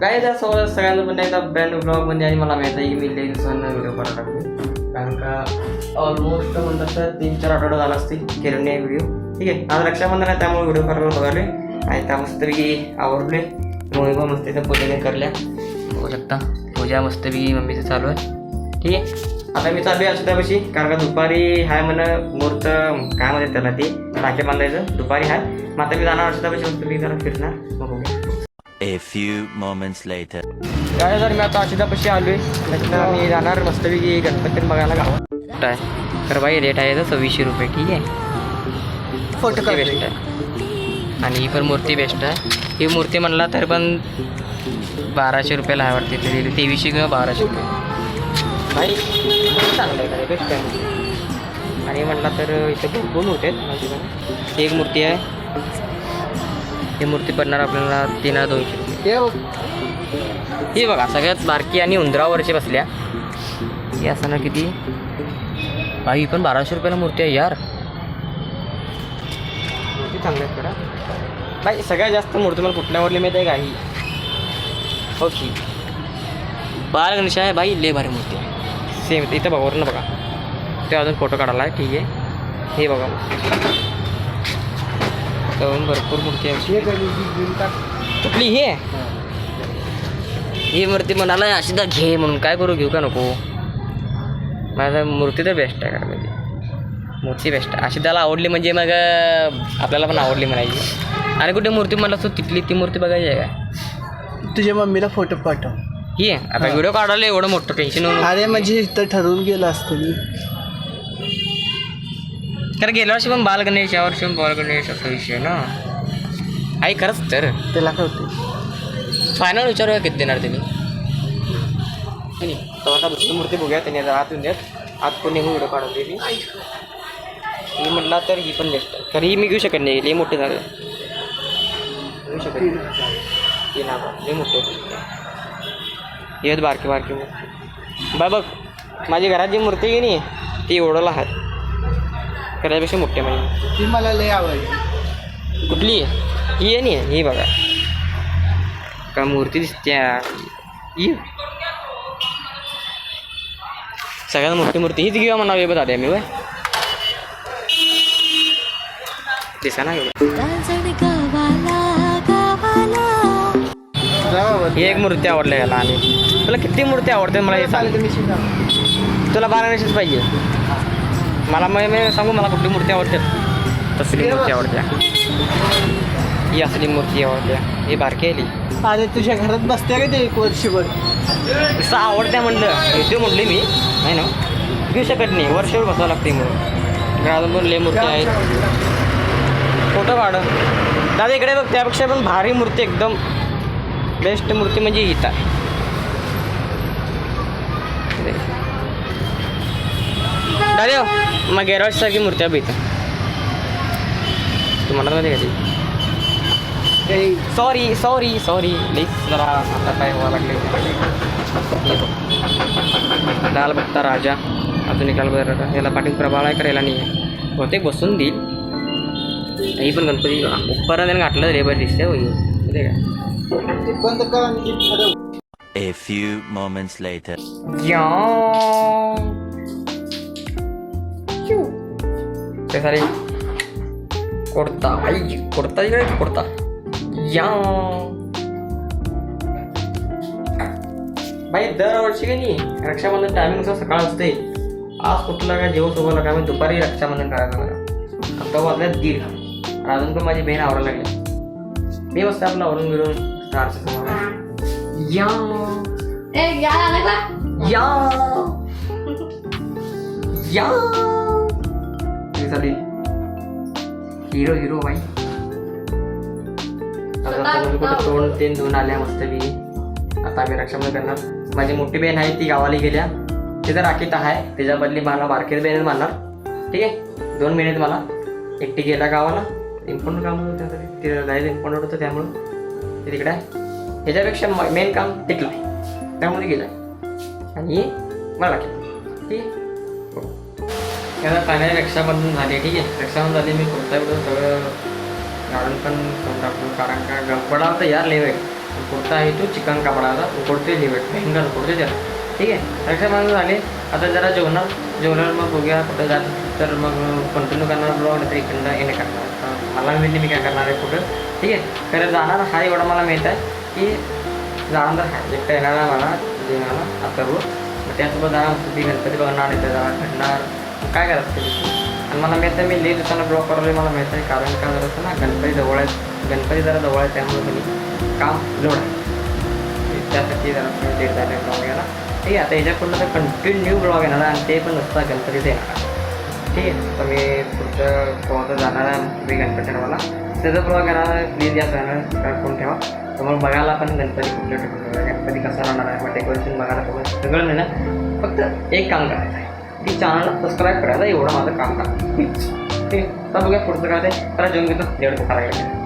काय त्या सोबत सगळ्यांना पण एकदा ब्रँड ब्लॉग आणि मला माहिती आहे की मी लेन्स व्हिडिओ करायला टाकतो कारण का ऑलमोस्ट म्हणतात तर तीन चार आठवडे झाला असतील केलं नाही व्हिडिओ ठीक आहे आज रक्षाबंधन आहे त्यामुळे व्हिडिओ करायला बघाले आणि त्या मस्तपैकी आवडले मोही पण मस्त इथं पूजा करल्या बघू शकता पूजा मस्तपैकी मम्मीचं चालू आहे ठीक आहे आता मी चालू आहे अक्षतापाशी कारण का दुपारी हाय म्हणा मुहूर्त काय म्हणतात त्याला ते राखे बांधायचं दुपारी हाय मग आता मी जाणार असुद्यापाशी मस्त मी जरा फिरणार मग A few moments later. काय जर मी आता अक्षतापाशी आलोय. त्याच्यानं मी जाणार. मस्तपैकी गणपती बघायला गावात. आहे? तर बाई रेट आहे सव्वीसशे रुपये ठीक आहे? फोटो मूर्ती बेस्ट आहे. आणि ही पण मूर्ती बेस्ट आहे. ही मूर्ती म्हणला तर पण बाराशे रुपयाला आहे वाटते. तरी तेवीसशे किंवा बाराशे रुपये. चांगलं आहे बेस्ट आहे. आणि म्हणला तर इथे भरपूर मूर्ती आहेत. माझी पण. ही एक मूर्ती आहे. ही मूर्ती पडणार आपल्याला तीन हजार दोनशे रुपये. हे बघ ही सगळ्यात बारकी आणि उंदरावरची बसल्या. ही असं ना किती? बाई पण बाराशे रुपयाला मूर्ती आहे यार. मूर्ती चांगल्या आहेत खरं? बाई सगळ्यात जास्त मूर्ती मला कुठल्यावरली माहिती आहे का ही? हो की. बाल गणेश आहे बाई ले भारी मूर्ती आहे. सेम इथं बघा वरनं बघा. ते अजून फोटो काढायला आहे ठीक आहे. हे बघा. तर भरपूर मूर्ती आहे हे कुठली ही आहे? ही मूर्ती म्हणाला अशीदा घे म्हणून काय करू घेऊ का नको? माझा मूर्ती तर बेस्ट आहे का म्हणजे मूर्ती बेस्ट आहे. अशी त्याला आवडली म्हणजे मग आपल्याला पण आवडली म्हणायची. आणि कुठे मूर्ती म्हणला असतो तिथली ती मूर्ती बघायची आहे का तुझ्या मम्मीला फोटो पाठव. ही आता व्हिडिओ काढायला एवढं मोठं टेन्शन अरे म्हणजे इथं ठरवून गेलं असतं मी. कारण गेल्या वर्षी पण बाल गणेश या वर्षी पण बाल गणेश असा विषय ना. आई खरंच तर. त्याला काय होते. फायनल विचारूया किती देणार त्यांनी. तर आता दुसरी मूर्ती बघूया त्यांनी आता आत येऊन द्यात आत कोणी व्हिडिओ काढून दिली मी म्हटला तर ही पण बेस्ट तर ही मी घेऊ शकत नाही लई मोठे झालं. घेऊ शकत नाही. ती लई मोठे येत बारकी बारकी मूर्ती. बा बघ माझी घरात जी मूर्ती आहे ती एवढंला आहे करायपेक्षा मोठी माझी ती मला लय आवडली. कुठली? आहे ही आहे नाही ही बघा. का मूर्ती दिसते ही. सगळ्यात मोठी मूर्ती. हीच घेऊया म्हणावी बघा आधी आम्ही वय दिसा ना एवढं. राजण गावाला गावाला. जा बाबा ही एक मूर्ती आवडली याला आणि. तुला किती मूर्ती आवडते मला हे सांग. चालेल तुम्ही शिका तुला बारा गणेशच पाहिजे. मला मग मी सांगू मला कुठली मूर्ती आवडते? तसली मूर्ती आवडते. ही असली मूर्ती आवडते. ही बारकी ती. अरे तुझ्या घरात बसते का ते एक वर्षभर? तसं आवडत्या म्हणलं. येते म्हटली मी. नाही ना? घेऊ शकत नाही. वर्षभर बसावं लागते म्हणून. अजून पण लय मूर्ती आहेत. फोटो काढ. दादा इकडे बघ. त्यापेक्षा पण भारी मूर्ती एकदम. बेस्ट मूर्ती म्हणजे हीच आहे दादा मग गेरवाजसारखी मूर्ती आहे बघ इथं तू म्हणत नव्हती का ती काही सॉरी सॉरी सॉरी प्लीज जरा आता काय व्हावं लागले हे बघ. लाल बत्ता राजा अजून एक लाल बत्ता राजा याला पाठीत प्रभाळ आहे करायला नाही आहे बहुतेक बसून देईल ही पण गणपती उपराने घातलं रे बरं दिसते होई माहिती आहे ते बंद कर आणि ते ठरव A few moments later. का ते सारे कुर्ता आई कुर्ता इकडे कुर्ता या बाई दरवर्षी का नाही रक्षाबंधन टायमिंगचा सकाळ असते आज कुठला काय जेवण सोबत काय म्हणजे दुपारी रक्षाबंधन करायला मला आता वाजल्यात दीड अजून पण माझी बहीण आवरायला लागली मी मस्त आपलं आवरून समोर या या या या झाली हिरो हिरो बाई तोंड तीन धुवून आल्या मस्त मी. आता आम्ही रक्षाबंधन करणार. माझी मोठी बहीण आहे ती गावाला गेल्या. तिथं राखीत आहे. त्याच्या बदली मला बारकेर बहीण मारणार ठीक आहे? दोन महिन्यात मला. एकटी गेला गावाला. इम्पॉर्टंट काम होतं तिथं जायचं इम्पॉर्टंट होतं त्यामुळं. ते तिकडे आहे. ह्याच्यापेक्षा मेन काम टिकलं आहे. त्यामुळे गेलं आहे. आणि मला ठीक आहे? त्याला आता फायनली रक्षाबंधन झाले ठीक आहे. रक्षाबंधन झाले मी कुर्ता बिर्ता सगळं गार्डन पण करून कारण का गडबडा तर यार लय कुर्ता आहे तो चिकन कपडाचा उकडते लिवेट भयंकर उकडते त्याला. ठीक आहे. रक्षाबंधन झाले आता जरा जेवणार. जेवणार मग बघूया कुठं जात. तर मग कंटिन्यू करणार ब्लॉग नाही तर इकडं येणे करणार. मला माहिती मी काय करणार आहे कुठं. ठीक आहे. खरं जाणार हा एवढं मला माहीत आहे की जाणार हा एकटा येणार आहे मला जेवणाला आता त्यासोबत जाणार ती गणपती बघणार इथं जाणार घडणार काय करायचं ते आणि मला माहीत आहे मी लिहित होताना ब्लॉक करायला मला माहीत आहे कारण का जरा ना गणपती जवळ आहे गणपती जरा जवळ आहे त्यामुळे कधी काम लोड आहे त्यासाठी जरा लेट झाले ब्लॉग यायला ठीक आहे आता याच्याकडून तर कंटिन्यू ब्लॉग येणार आणि ते पण नसता गणपतीचं येणार ठीक आहे तर मी पुढच्या कोणाचं जाणार आहे मी गणपती मला त्याचा ब्लॉग येणार आहे प्लीज या चॅनल कोण ठेवा. तुम्हाला बघायला पण गणपती कुठल्या ठिकाणी गणपती कसा राहणार आहे मग डेकोरेशन बघायला सगळं नाही ना फक्त एक काम करायचं आहे. की चॅनलला सबस्क्राईब करायचं एवढं माझं काम करा ठीक. आहे तर बघूया पुढचं काय ते. जरा जेवून घेतो. जेवढं करायला